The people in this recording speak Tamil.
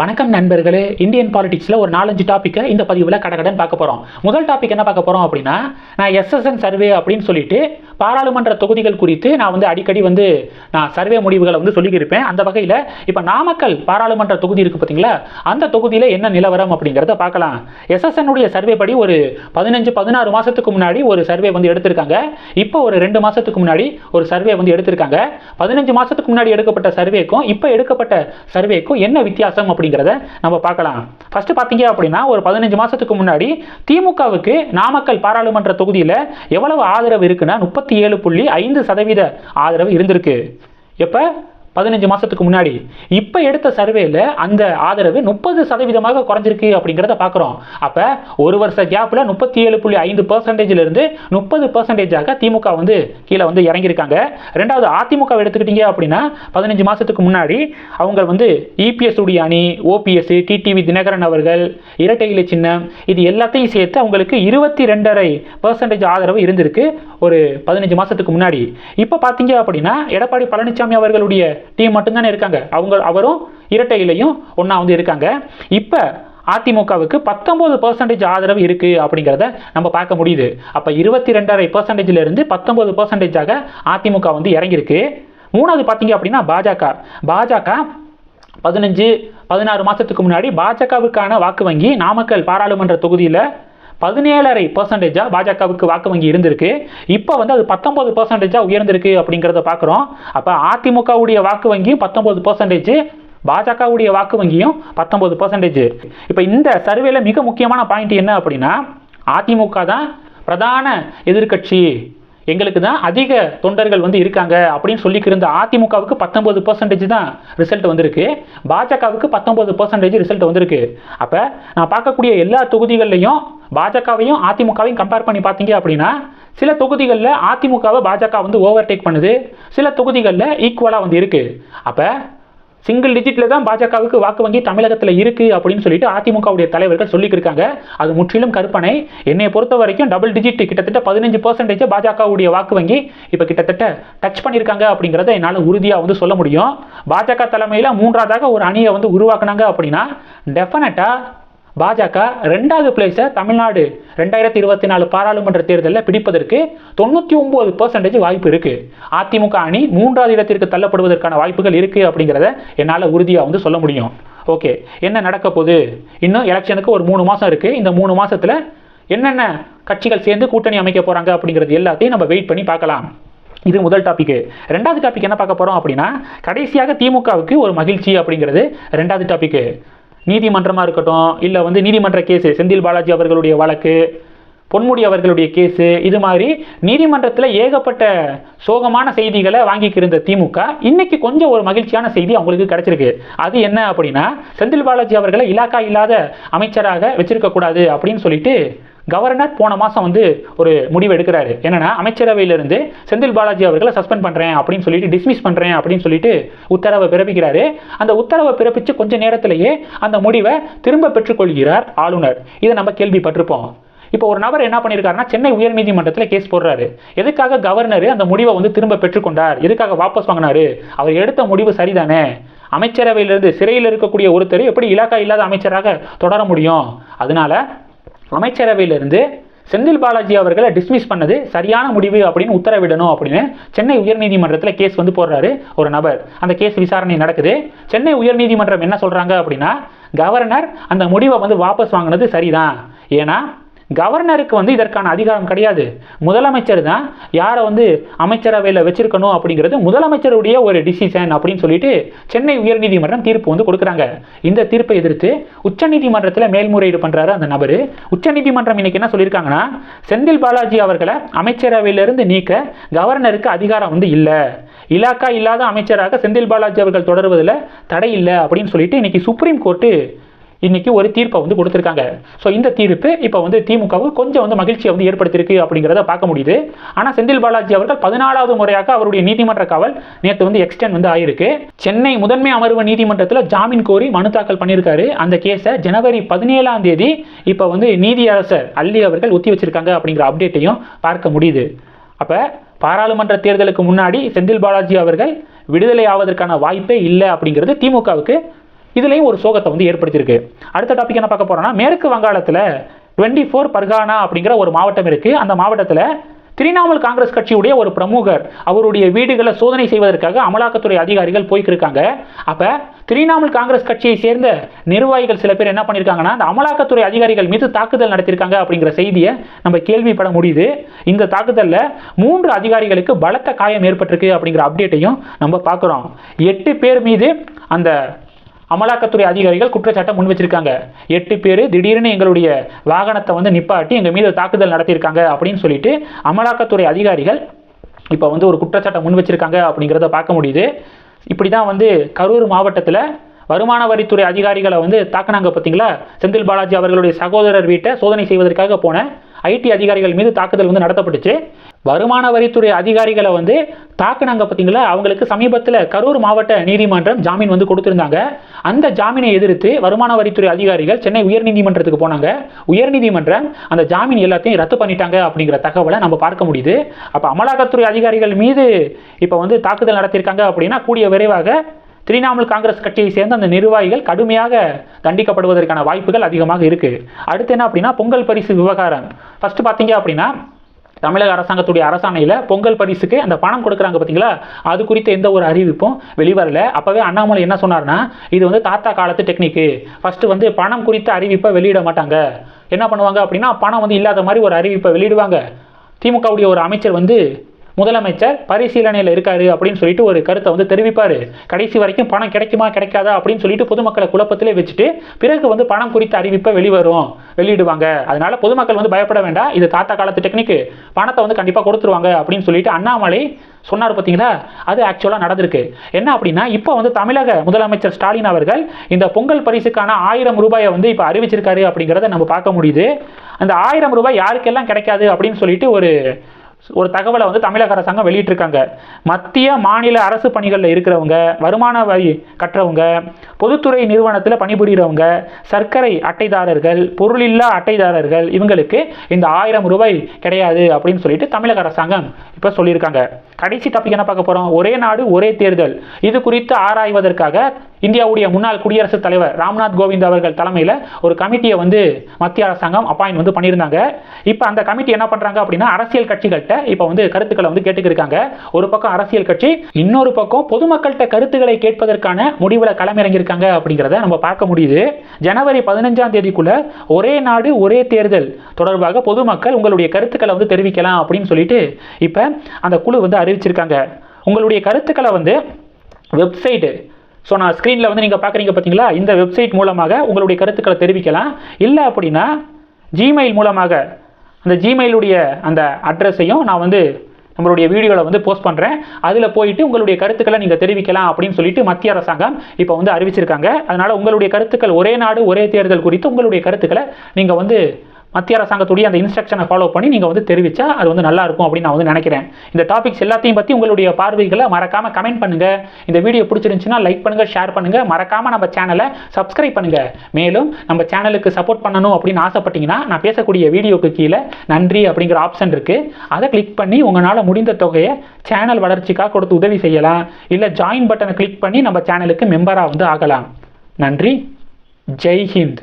வணக்கம் நண்பர்களே இந்தியன் பாலிடிக்ஸில் ஒரு நாலஞ்சு டாப்பிக்கை இந்த பதிவில் கடகடன் பார்க்க போகிறோம் முதல் டாபிக் என்ன பார்க்க போகிறோம் அப்படின்னா நான் எஸ்எஸ்என் சர்வே அப்படின்னு சொல்லிட்டு பாராளுமன்ற தொகுதிகள் குறித்து நான் வந்து அடிக்கடி வந்து நான் சர்வே முடிவுகளை வந்து சொல்லியிருப்பேன். அந்த வகையில் இப்போ நாமக்கல் பாராளுமன்ற தொகுதி இருக்குது பார்த்தீங்களா அந்த தொகுதியில் என்ன நிலவரம் அப்படிங்கிறத பார்க்கலாம். எஸ்எஸ்என்னுடைய சர்வே படி ஒரு பதினஞ்சு பதினாறு மாதத்துக்கு முன்னாடி ஒரு சர்வே வந்து எடுத்திருக்காங்க. இப்போ ஒரு ரெண்டு மாதத்துக்கு முன்னாடி ஒரு சர்வே வந்து எடுத்திருக்காங்க. பதினஞ்சு மாதத்துக்கு முன்னாடி எடுக்கப்பட்ட சர்வேக்கும் இப்போ எடுக்கப்பட்ட சர்வேக்கும் என்ன வித்தியாசம் அப்படிங்கிறத நம்ம பார்க்கலாம். ஃபர்ஸ்ட் பார்த்தீங்க அப்படின்னா ஒரு பதினஞ்சு மாதத்துக்கு முன்னாடி திமுகவுக்கு நாமக்கல் பாராளுமன்ற தொகுதியில் எவ்வளவு ஆதரவு இருக்குன்னா முப்பத்தி ஏழு புள்ளி ஐந்து சதவீத ஆதரவு இருந்திருக்கு. எப்போ? பதினஞ்சு மாதத்துக்கு முன்னாடி. இப்போ எடுத்த சர்வேல அந்த ஆதரவு முப்பது சதவீதமாக குறைஞ்சிருக்கு அப்படிங்கிறத பார்க்குறோம் அப்போ ஒரு வருஷ கேப்பில் முப்பத்தி ஏழு புள்ளி ஐந்து பர்சன்டேஜிலிருந்து முப்பது பர்சன்டேஜாக திமுக வந்து கீழே வந்து இறங்கியிருக்காங்க. ரெண்டாவது அதிமுக எடுத்துக்கிட்டீங்க அப்படின்னா பதினஞ்சு மாதத்துக்கு முன்னாடி அவங்க வந்து இபிஎஸ் உடைய அணி ஓபிஎஸ் டிடிவி தினகரன் அவர்கள் இரட்டை இலை சின்னம் இது எல்லாத்தையும் சேர்த்து அவங்களுக்கு இருபத்தி ரெண்டரை பர்சன்டேஜ் ஆதரவு இருந்திருக்கு ஒரு பதினஞ்சு மாதத்துக்கு முன்னாடி. இப்போ பார்த்தீங்க அப்படின்னா எடப்பாடி பழனிசாமி அவர்களுடைய டீம் மட்டும்தானே இருக்காங்க. அவங்க அவரும் இரட்டையிலையும் ஒன்றா வந்து இருக்காங்க. இப்போ அதிமுகவுக்கு பத்தொம்போது பர்சன்டேஜ் ஆதரவு இருக்குது அப்படிங்கிறத நம்ம பார்க்க முடியுது. அப்போ இருபத்தி ரெண்டரை பர்சன்டேஜிலிருந்து பத்தொம்போது பர்சன்டேஜாக அதிமுக வந்து இறங்கியிருக்கு. மூணாவது பார்த்தீங்க அப்படின்னா பாஜக. பாஜக பதினஞ்சு பதினாறு மாதத்துக்கு முன்னாடி பாஜகவுக்கான வாக்கு வங்கி நாமக்கல் பாராளுமன்ற தொகுதியில் பதினேழரை பர்சன்டேஜாக பாஜகவுக்கு வாக்கு வங்கி இருந்திருக்கு. இப்போ வந்து அது பத்தொம்பது பர்சன்டேஜாக உயர்ந்திருக்கு அப்படிங்கிறத பார்க்குறோம் அப்போ அதிமுகவுடைய வாக்கு வங்கியும் பத்தொம்பது பர்சன்டேஜ் பாஜகவுடைய வாக்கு வங்கியும் பத்தொம்பது பர்சன்டேஜ் இப்போ இந்த சர்வேல மிக முக்கியமான பாயிண்ட் என்ன அப்படின்னா அதிமுக தான் பிரதான எதிர்க்கட்சி. எங்களுக்கு தான் அதிக தொண்டர்கள் வந்து இருக்காங்க அப்படின்னு சொல்லிக்கிருந்த அதிமுகவுக்கு பத்தொன்பது பர்சன்டேஜ் தான் ரிசல்ட் வந்திருக்கு. பாஜகவுக்கு பத்தொன்பது பர்சன்டேஜ் ரிசல்ட் வந்திருக்கு. அப்போ நான் பார்க்கக்கூடிய எல்லா தொகுதிகள்லையும் பாஜகவையும் அதிமுகவையும் கம்பேர் பண்ணி பார்த்தீங்க அப்படின்னா சில தொகுதிகளில் அதிமுகவை பாஜக வந்து ஓவர்டேக் பண்ணுது. சில தொகுதிகளில் ஈக்குவலாக வந்து இருக்குது அப்போ சிங்கிள் டிஜிட்டில் தான் பாஜகவுக்கு வாக்கு வங்கி தமிழகத்தில் இருக்குது அப்படின்னு சொல்லிட்டு அதிமுகவுடைய தலைவர்கள் சொல்லியிருக்காங்க அது முற்றிலும் கற்பனை என்னை பொறுத்த வரைக்கும் டபுள் டிஜிட் கிட்டத்தட்ட பதினஞ்சு பர்சன்டேஜ் பாஜகவுடைய வாக்கு வங்கி இப்போ கிட்டத்தட்ட டச் பண்ணியிருக்காங்க அப்படிங்கிறத என்னால் உறுதியாக வந்து சொல்ல முடியும். பாஜக தலைமையில் மூன்றாவதாக ஒரு அணியை வந்து உருவாக்குனாங்க அப்படின்னா டெஃபினட்டாக பாஜக ரெண்டாவது பிளேஸை தமிழ்நாடு ரெண்டாயிரத்தி இருபத்தி நாலு பாராளுமன்ற தேர்தலில் பிடிப்பதற்கு தொண்ணூற்றி ஒம்பது பர்சன்டேஜ் வாய்ப்பு இருக்குது அதிமுக அணி மூன்றாவது இடத்திற்கு தள்ளப்படுவதற்கான வாய்ப்புகள் இருக்குது அப்படிங்கிறத என்னால் உறுதியாக வந்து சொல்ல முடியும். ஓகே என்ன நடக்க போகுது? இன்னும் எலெக்ஷனுக்கு ஒரு மூணு மாதம் இருக்குது இந்த மூணு மாதத்தில் என்னென்ன கட்சிகள் சேர்ந்து கூட்டணி அமைக்க போகிறாங்க அப்படிங்கிறது எல்லாத்தையும் நம்ம வெயிட் பண்ணி பார்க்கலாம். இது முதல் டாப்பிக்கு ரெண்டாவது டாபிக் என்ன பார்க்க போகிறோம் அப்படின்னா கடைசியாக திமுகவுக்கு ஒரு மகிழ்ச்சி அப்படிங்கிறது ரெண்டாவது டாப்பிக்கு நீதிமன்றமாக இருக்கட்டும் இல்லை வந்து நீதிமன்ற கேஸு செந்தில் பாலாஜி அவர்களுடைய வழக்கு பொன்முடி அவர்களுடைய கேஸு இது மாதிரி நீதிமன்றத்தில் ஏகப்பட்ட சோகமான செய்திகளை வாங்கிக்கிருந்த திமுக இன்னைக்கு கொஞ்சம் ஒரு மகிழ்ச்சியான செய்தி அவங்களுக்கு கிடைச்சிருக்கு. அது என்ன அப்படின்னா செந்தில் பாலாஜி அவர்களை இலாக்கா இல்லாத அமைச்சராக வச்சிருக்கக்கூடாது அப்படின்னு சொல்லிட்டு கவர்னர் போன மாதம் வந்து ஒரு முடிவு எடுக்கிறாரு. என்னன்னா அமைச்சரவையிலிருந்து செந்தில் பாலாஜி அவர்களை சஸ்பெண்ட் பண்ணுறேன் அப்படின்னு சொல்லிட்டு டிஸ்மிஸ் பண்ணுறேன் அப்படின்னு சொல்லிட்டு உத்தரவை பிறப்பிக்கிறாரு. அந்த உத்தரவை பிறப்பித்து கொஞ்ச நேரத்திலேயே அந்த முடிவை திரும்ப பெற்றுக்கொள்கிறார் ஆளுநர். இதை நம்ம கேள்விப்பட்டிருப்போம். இப்போ ஒரு நபர் என்ன பண்ணியிருக்காருன்னா சென்னை உயர்நீதிமன்றத்தில் கேஸ் போடுறாரு. எதுக்காக கவர்னர் அந்த முடிவை வந்து திரும்ப பெற்றுக்கொண்டார் எதுக்காக வாபஸ் வாங்கினாரு? அவர் எடுத்த முடிவு சரிதானே? அமைச்சரவையிலிருந்து சிறையில் இருக்கக்கூடிய ஒருத்தர் எப்படி இலாக்கா இல்லாத அமைச்சராக தொடர முடியும்? அதனால அமைச்சரவையிலிருந்து செந்தில் பாலாஜி அவர்களை டிஸ்மிஸ் பண்ணது சரியான முடிவு அப்படின்னு உத்தரவிடணும் அப்படின்னு சென்னை உயர்நீதிமன்றத்தில் கேஸ் வந்து போடுறாரு ஒரு நபர். அந்த கேஸ் விசாரணை நடக்குது. சென்னை உயர்நீதிமன்றம் என்ன சொல்கிறாங்க அப்படின்னா கவர்னர் அந்த முடிவை வந்து வாபஸ் வாங்கினது சரிதான். ஏன்னா கவர்னருக்கு வந்து இதற்கான அதிகாரம் கிடையாது. முதலமைச்சர் தான் யாரை வந்து அமைச்சரவையில் வச்சிருக்கணும் அப்படிங்கிறது முதலமைச்சருடைய ஒரு டிசிஷன் அப்படின்னு சொல்லிட்டு சென்னை உயர்நீதிமன்றம் தீர்ப்பு வந்து கொடுக்குறாங்க. இந்த தீர்ப்பை எதிர்த்து உச்சநீதிமன்றத்தில் மேல்முறையீடு பண்ணுறாரு அந்த நபர். உச்சநீதிமன்றம் இன்னைக்கு என்ன சொல்லியிருக்காங்கன்னா செந்தில் பாலாஜி அவர்களை அமைச்சரவையிலிருந்து நீக்க கவர்னருக்கு அதிகாரம் வந்து இல்லை. இலாக்கா இல்லாத அமைச்சராக செந்தில் பாலாஜி அவர்கள் தொடர்வதில் தடை இல்லை அப்படின்னு சொல்லிட்டு இன்னைக்கு சுப்ரீம் கோர்ட்டு இன்னைக்கு ஒரு தீர்ப்பை வந்து கொடுத்துருக்காங்க. ஸோ இந்த தீர்ப்பு இப்போ வந்து திமுகவுக்கு கொஞ்சம் வந்து மகிழ்ச்சியை வந்து ஏற்படுத்தியிருக்கு அப்படிங்கிறத பார்க்க முடியுது. ஆனால் செந்தில் பாலாஜி அவர்கள் பதினாலாவது முறையாக அவருடைய நீதிமன்ற காவல் நேற்று வந்து எக்ஸ்டெண்ட் வந்து ஆயிருக்கு. சென்னை முதன்மை அமர்வு நீதிமன்றத்தில் ஜாமீன் கோரி மனு தாக்கல் பண்ணியிருக்காரு. அந்த கேஸை ஜனவரி பதினேழாம் தேதி இப்போ வந்து நீதியரசர் அள்ளி அவர்கள் ஒத்தி வச்சிருக்காங்க அப்படிங்கிற அப்டேட்டையும் பார்க்க முடியுது. அப்போ பாராளுமன்ற தேர்தலுக்கு முன்னாடி செந்தில் பாலாஜி அவர்கள் விடுதலை ஆவதற்கான வாய்ப்பே இல்லை அப்படிங்கிறது திமுகவுக்கு இதுலேயும் ஒரு சோகத்தை வந்து ஏற்படுத்தியிருக்கு. அடுத்த டாபிக் என்ன பார்க்க போறோம்னா மேற்கு வங்காளத்தில் டுவெண்ட்டி ஃபோர் பர்கானா அப்படிங்கிற ஒரு மாவட்டம் இருக்குது அந்த மாவட்டத்தில் திரிணாமுல் காங்கிரஸ் கட்சியுடைய ஒரு பிரமுகர் அவருடைய வீடுகளை சோதனை செய்வதற்காக அமலாக்கத்துறை அதிகாரிகள் போய்க்கிருக்காங்க. அப்போ திரிணாமுல் காங்கிரஸ் கட்சியை சேர்ந்த நிர்வாகிகள் சில பேர் என்ன பண்ணியிருக்காங்கன்னா அந்த அமலாக்கத்துறை அதிகாரிகள் மீது தாக்குதல் நடத்தியிருக்காங்க அப்படிங்கிற செய்தியை நம்ம கேள்விப்பட முடியுது. இந்த தாக்குதலில் மூன்று அதிகாரிகளுக்கு பலத்த காயம் ஏற்பட்டிருக்கு அப்படிங்கிற அப்டேட்டையும் நம்ம பார்க்குறோம். எட்டு பேர் மீது அந்த அமலாக்கத்துறை அதிகாரிகள் குற்றச்சாட்டை முன் வச்சிருக்காங்க எட்டு பேர் திடீர்னு எங்களுடைய வாகனத்தை வந்து நிப்பாட்டி எங்கள் மீது தாக்குதல் நடத்தியிருக்காங்க அப்படின்னு சொல்லிட்டு அமலாக்கத்துறை அதிகாரிகள் இப்போ வந்து ஒரு குற்றச்சாட்டை முன் வச்சிருக்காங்க அப்படிங்கிறத பார்க்க முடியுது. இப்படி தான் வந்து கரூர் மாவட்டத்தில் வருமான வரித்துறை அதிகாரிகளை வந்து தாக்குனாங்க பார்த்தீங்களா செந்தில் பாலாஜி அவர்களுடைய சகோதரர் வீட்டை சோதனை செய்வதற்காக போன ஐடி அதிகாரிகள் மீது தாக்குதல் வந்து நடத்தப்பட்டுச்சு. வருமான வரித்துறை அதிகாரிகளை வந்து தாக்குனாங்க பார்த்தீங்களா? அவங்களுக்கு சமீபத்தில் கரூர் மாவட்ட நீதிமன்றம் ஜாமீன் வந்து கொடுத்துருந்தாங்க. அந்த ஜாமீனை எதிர்த்து வருமான வரித்துறை அதிகாரிகள் சென்னை உயர்நீதிமன்றத்துக்கு போனாங்க. உயர்நீதிமன்றம் அந்த ஜாமீன் எல்லாத்தையும் ரத்து பண்ணிட்டாங்க அப்படிங்கிற தகவலை நம்ம பார்க்க முடியுது. அப்போ அமலாக்கத்துறை அதிகாரிகள் மீது இப்போ வந்து தாக்குதல் நடத்தியிருக்காங்க அப்படின்னா கூடிய விரைவாக திரிணாமுல் காங்கிரஸ் கட்சியை சேர்ந்த அந்த நிர்வாகிகள் கடுமையாக தண்டிக்கப்படுவதற்கான வாய்ப்புகள் அதிகமாக இருக்குது அடுத்து என்ன அப்படின்னா பொங்கல் பரிசு விவகாரம். ஃபஸ்ட்டு பார்த்தீங்க அப்படின்னா தமிழக அரசாங்கத்துடைய அரசாணையில் பொங்கல் பரிசுக்கு அந்த பணம் கொடுக்குறாங்க பார்த்தீங்களா அது குறித்த எந்த ஒரு அறிவிப்பும் வெளிவரல. அப்போவே அண்ணாமலை என்ன சொன்னார்னா இது வந்து தாத்தா காலத்து டெக்னிக்கு ஃபஸ்ட்டு வந்து பணம் குறித்த அறிவிப்பை வெளியிட மாட்டாங்க. என்ன பண்ணுவாங்க அப்படின்னா பணம் வந்து இல்லாத மாதிரி ஒரு அறிவிப்பை வெளியிடுவாங்க. திமுகவுடைய ஒரு அமைச்சர் வந்து முதலமைச்சர் பரிசீலனையில் இருக்காரு அப்படின்னு சொல்லிட்டு ஒரு கருத்தை வந்து தெரிவிப்பார். கடைசி வரைக்கும் பணம் கிடைக்குமா கிடைக்காதா அப்படின்னு சொல்லிட்டு பொதுமக்களை குழப்பத்திலே வச்சுட்டு பிறகு வந்து பணம் குறித்த அறிவிப்பை வெளிவரும் வெளியிடுவாங்க. அதனால பொதுமக்கள் வந்து பயப்பட வேண்டாம். இது தாத்தா காலத்து டெக்னிக்கு பணத்தை வந்து கண்டிப்பாக கொடுத்துருவாங்க அப்படின்னு சொல்லிட்டு அண்ணாமலை சொன்னார் பார்த்தீங்களா அது ஆக்சுவலாக நடந்திருக்கு. என்ன அப்படின்னா இப்போ வந்து தமிழக முதலமைச்சர் ஸ்டாலின் அவர்கள் இந்த பொங்கல் பரிசுக்கான ஆயிரம் ரூபாயை வந்து இப்போ அறிவிச்சிருக்காரு அப்படிங்கிறத நம்ம பார்க்க முடியுது. அந்த ஆயிரம் ரூபாய் யாருக்கெல்லாம் கிடைக்காது அப்படின்னு சொல்லிட்டு ஒரு ஒரு தகவலை வந்து தமிழக அரசாங்கம் வெளியிட்டிருக்காங்க. மத்திய மாநில அரசு பணிகளில் இருக்கிறவங்க வருமான வரி கட்டுறவங்க பொதுத்துறை நிறுவனத்தில் பணிபுரிகிறவங்க சர்க்கரை அட்டைதாரர்கள் பொருளில்லா அட்டைதாரர்கள் இவங்களுக்கு இந்த ஆயிரம் ரூபாய் கிடையாது அப்படின்னு சொல்லிட்டு தமிழக அரசாங்கம் இப்போ சொல்லியிருக்காங்க. கடைசி டாபிக் என்ன பார்க்க போகிறோம் ஒரே நாடு ஒரே தேர்தல். இது குறித்து ஆராய்வதற்காக இந்தியாவுடைய முன்னாள் குடியரசுத் தலைவர் ராம்நாத் கோவிந்த் அவர்கள் தலைமையில் ஒரு கமிட்டியை வந்து மத்திய அரசாங்கம் அப்பாயின் வந்து பண்ணியிருந்தாங்க. இப்போ அந்த கமிட்டி என்ன பண்ணுறாங்க அப்படின்னா அரசியல் கட்சிகள்கிட்ட இப்போ வந்து கருத்துக்களை வந்து கேட்டுக்கிருக்காங்க. ஒரு பக்கம் அரசியல் கட்சி இன்னொரு பக்கம் பொதுமக்கள்கிட்ட கருத்துக்களை கேட்பதற்கான முடிவில் களமிறங்கியிருக்காங்க அப்படிங்கிறத நம்ம பார்க்க முடியுது. ஜனவரி பதினஞ்சாம் தேதிக்குள்ள ஒரே நாடு ஒரே தேர்தல் தொடர்பாக பொதுமக்கள் உங்களுடைய கருத்துக்களை வந்து தெரிவிக்கலாம் அப்படின்னு சொல்லிட்டு இப்போ அந்த குழு வந்து அறிவிச்சிருக்காங்க. உங்களுடைய கருத்துக்களை வந்து வெப்சைட்டு ஸோ நான் ஸ்க்ரீனில் வந்து நீங்கள் பார்க்குறீங்க பார்த்தீங்களா? இந்த வெப்சைட் மூலமாக உங்களுடைய கருத்துக்களை தெரிவிக்கலாம். இல்லை அப்படின்னா ஜிமெயில் மூலமாக அந்த ஜிமெயிலுடைய அந்த அட்ரஸையும் நான் வந்து நம்மளுடைய வீடியோவில் வந்து போஸ்ட் பண்ணுறேன் அதில் போயிட்டு உங்களுடைய கருத்துக்களை நீங்கள் தெரிவிக்கலாம் அப்படின்னு சொல்லிட்டு மத்திய அரசாங்கம் இப்போ வந்து அறிவிச்சிருக்காங்க. அதனால் உங்களுடைய கருத்துக்கள் ஒரே நாடு ஒரே தேர்தல் குறித்து உங்களுடைய கருத்துக்களை நீங்கள் வந்து மத்திய அரசாங்கத்துடைய அந்த இன்ஸ்ட்ரக்ஷனை ஃபாலோ பண்ணி நீங்கள் வந்து தெரிவித்தா அது வந்து நல்லா இருக்கும் அப்படின்னு நான் வந்து நினைக்கிறேன். இந்த டாபிக்ஸ் எல்லாத்தையும் பற்றி உங்களுடைய பார்வைகளை மறக்காமல் கமெண்ட் பண்ணுங்கள் இந்த வீடியோ பிடிச்சிருந்துச்சுன்னா லைக் பண்ணுங்கள் ஷேர் பண்ணுங்கள் மறக்காமல் நம்ம சேனலை சப்ஸ்கிரைப் பண்ணுங்கள் மேலும் நம்ம சேனலுக்கு சப்போர்ட் பண்ணணும் அப்படின்னு ஆசைப்பட்டீங்கன்னா நான் பேசக்கூடிய வீடியோக்கு கீழே நன்றி அப்படிங்கிற ஆப்ஷன் இருக்குது அதை கிளிக் பண்ணி உங்களால் முடிந்த தொகையை சேனல் வளர்ச்சிக்காக கொடுத்து உதவி செய்யலாம். இல்லை ஜாயின் பட்டனை கிளிக் பண்ணி நம்ம சேனலுக்கு மெம்பராக வந்து ஆகலாம். நன்றி. ஜெய் ஹிந்த்.